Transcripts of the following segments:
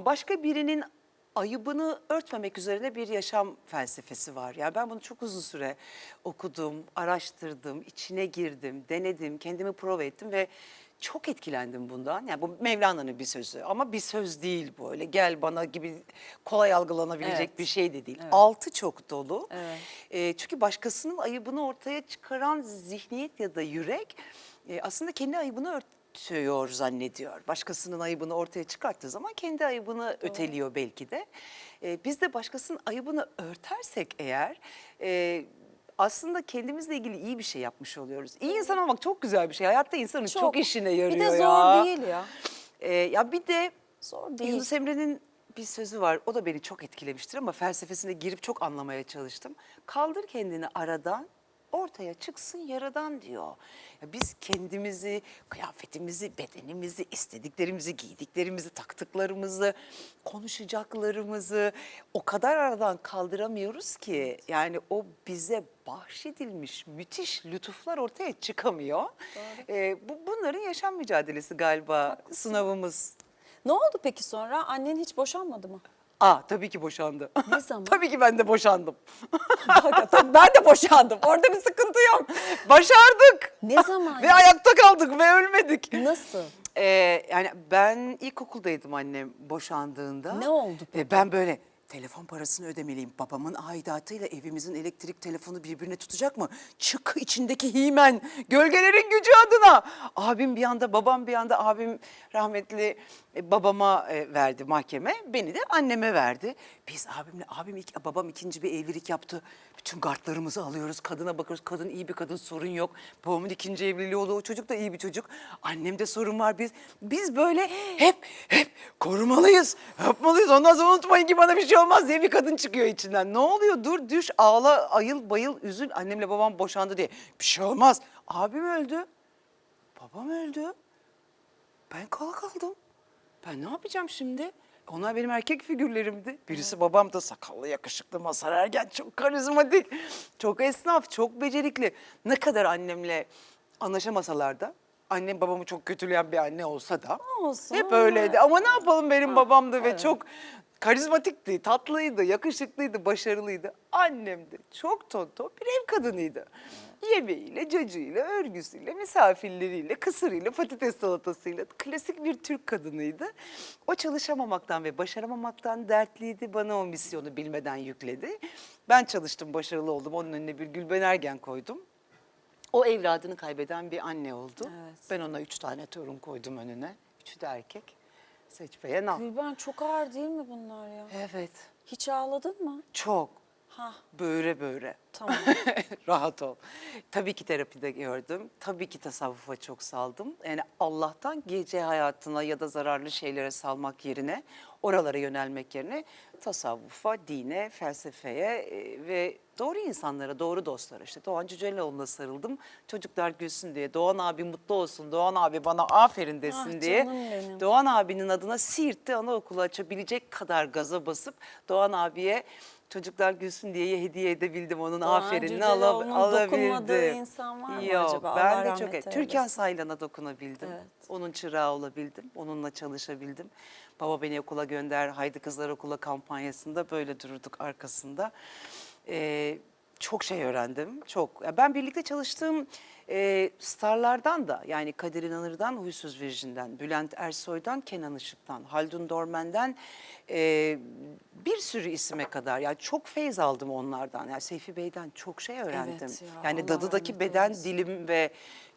Başka birinin ayıbını örtmemek üzerine bir yaşam felsefesi var. Yani ben bunu çok uzun süre okudum, araştırdım, içine girdim, denedim, kendimi prova ettim ve çok etkilendim bundan. Yani bu Mevlana'nın bir sözü ama bir söz değil bu öyle gel bana gibi kolay algılanabilecek Evet. bir şey de değil. Altı çok dolu. Evet. E, çünkü başkasının ayıbını ortaya çıkaran zihniyet ya da yürek e, aslında kendi ayıbını örtüyor zannediyor. Başkasının ayıbını ortaya çıkarttığı zaman kendi ayıbını öteliyor belki de. E, biz de başkasının ayıbını örtersek eğer e, aslında kendimizle ilgili iyi bir şey yapmış oluyoruz. İyi insan olmak çok güzel bir şey. Hayatta insanın çok, işine yarıyor Bir de zor ya. değil ya. E, ya bir de Zor değil. Yunus Emre'nin bir sözü var. O da beni çok etkilemiştir ama felsefesine girip çok anlamaya çalıştım. Kaldır kendini aradan, ortaya çıksın yaradan diyor. Ya biz kendimizi, kıyafetimizi, bedenimizi, istediklerimizi, giydiklerimizi, taktıklarımızı, konuşacaklarımızı o kadar aradan kaldıramıyoruz ki yani o bize bahşedilmiş müthiş lütuflar ortaya çıkamıyor. Ee, bu bunların yaşam mücadelesi galiba sınavımız. Ne oldu peki sonra? Annen hiç boşanmadı mı? Aa tabii ki boşandı. Ne zaman? tabii ki ben de boşandım. Hakikaten ben de boşandım. Orada bir sıkıntı yok. Başardık. Ne zaman? Ve ayakta kaldık ve ölmedik. Nasıl? Ee, yani ben ilkokuldaydım annem boşandığında. Ne oldu peki? Ve ben böyle telefon parasını ödemeliyim. Babamın aidatıyla evimizin elektrik telefonu birbirine tutacak mı? Çık içindeki himen, gölgelerin gücü adına. Abim bir anda, babam bir anda, abim rahmetli e, babama e, verdi mahkeme. Beni de anneme verdi. Biz abimle, abim ilk, babam ikinci bir evlilik yaptı. Bütün kartlarımızı alıyoruz, kadına bakıyoruz. Kadın iyi bir kadın, sorun yok. Babamın ikinci evliliği oldu, o çocuk da iyi bir çocuk. Annemde sorun var. Biz biz böyle hep hep korumalıyız, yapmalıyız. Ondan sonra unutmayın ki bana bir şey olmaz diye bir kadın çıkıyor içinden. Ne oluyor? Dur, düş, ağla, ayıl, bayıl, üzül. Annemle babam boşandı diye. Bir şey olmaz. Abim öldü. Babam öldü. Ben kala kaldım. Ben ne yapacağım şimdi? Onlar benim erkek figürlerimdi. Birisi babam da sakallı, yakışıklı, Mazhar Ergen. Çok karizmatik, çok esnaf, çok becerikli. Ne kadar annemle anlaşamasalar da, annem babamı çok kötüleyen bir anne olsa da Olsun. hep öyleydi. Ama ne yapalım benim babamdı ve çok karizmatikti, tatlıydı, yakışıklıydı, başarılıydı. Annem de çok tonto bir ev kadınıydı. Yemeğiyle, cacığıyla, örgüsüyle, misafirleriyle, kısırıyla, patates salatasıyla klasik bir Türk kadınıydı. O çalışamamaktan ve başaramamaktan dertliydi. Bana o misyonu bilmeden yükledi. Ben çalıştım, başarılı oldum. Onun önüne bir Gülben Ergen koydum. O evladını kaybeden bir anne oldu. Evet. Ben ona üç tane torun koydum önüne. Üçü de erkek. Seç beğen al. Gülben çok ağır değil mi bunlar ya? Evet. Hiç ağladın mı? Çok. Ha Böyle böyle. Tamam. Rahat ol. Tabii ki terapide gördüm. Tabii ki tasavvufa çok saldım. Yani Allah'tan gece hayatına ya da zararlı şeylere salmak yerine, oralara yönelmek yerine tasavvufa, dine, felsefeye e, ve doğru insanlara, doğru dostlara işte Doğan Cüceloğlu'na sarıldım. Çocuklar gülsün diye, Doğan abi mutlu olsun, Doğan abi bana aferin desin Ah, diye. canım benim. Doğan abinin adına Siirt'te anaokulu açabilecek kadar gaza basıp Doğan abiye çocuklar gülsün diye hediye edebildim onun Aferinini Cüceloğlu'nun ala, alabildim. insan var mı Yok, acaba? Ben Allah de çok Türkan eylesin. Saylan'a dokunabildim. Evet. Onun çırağı olabildim. Onunla çalışabildim. Baba beni okula gönder, Haydi Kızlar Okula kampanyasında böyle dururduk arkasında. Ee, çok şey öğrendim. Çok. Ya Ben birlikte çalıştığım e, starlardan da yani Kadir İnanır'dan, Huysuz Virjin'den, Bülent Ersoy'dan, Kenan Işık'tan, Haldun Dormen'den e, bir sürü isime kadar. Yani çok feyz aldım onlardan. Yani Seyfi Bey'den çok şey öğrendim. Evet ya, yani Allah Dadı'daki beden eylesin. dilim ve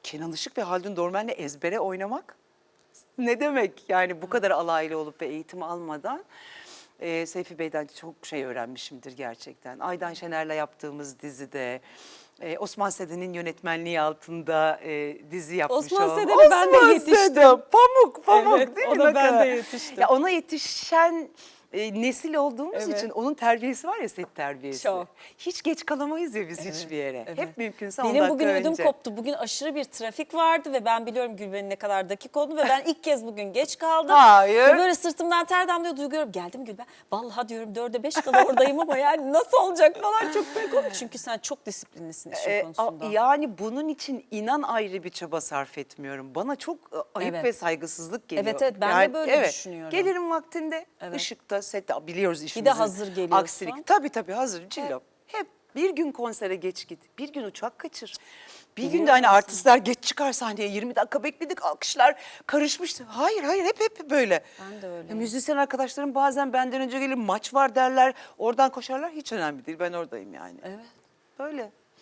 Kenan Işık ve Haldun Dormen'le ezbere oynamak ne demek? Yani bu kadar alaylı olup ve eğitim almadan e, Seyfi Bey'den çok şey öğrenmişimdir gerçekten. Aydan Şener'le yaptığımız dizide, e, Osman Seden'in yönetmenliği altında e, dizi yapmış Osman oldum. Seden'e ben de Osman yetiştim. Seden, Pamuk, pamuk Evet, değil mi? ona Ne ben de kadar? yetiştim. Ya ona yetişen e, nesil olduğumuz Evet. için onun terbiyesi var ya set terbiyesi. Çok. Hiç geç kalamayız ya biz hiçbir yere. evet. Hep mümkünse 10 Benim bugün ödüm önce. koptu. Bugün aşırı bir trafik vardı ve ben biliyorum Gülben'in ne kadar dakik olduğunu ve ben ilk kez bugün geç kaldım. Hayır. Ve böyle sırtımdan ter damlıyor duyguyorum. Geldim Gülben. Vallahi diyorum dörde beş kadar oradayım ama yani nasıl olacak falan çok böyle komik. Çünkü sen çok disiplinlisin işin E, konusunda. yani bunun için inan ayrı bir çaba sarf etmiyorum. Bana çok e, ayıp Evet. ve saygısızlık geliyor. Evet, evet, ben de böyle düşünüyorum. Gelirim vaktinde Evet. ışıkta sette biliyoruz işimizin hazır geliyorsun. Aksilik. Tabii tabii hazır cillop. Hep bir gün konsere geç git, bir gün uçak kaçır. Bir gün de Biliyor hani musun? artistler geç çıkar sahneye 20 dakika bekledik alkışlar karışmıştı. Hayır hayır hep hep böyle. Ben de öyle. Müzisyen arkadaşlarım bazen benden önce gelir maç var derler oradan koşarlar hiç önemli değil ben oradayım yani. Evet. Böyle.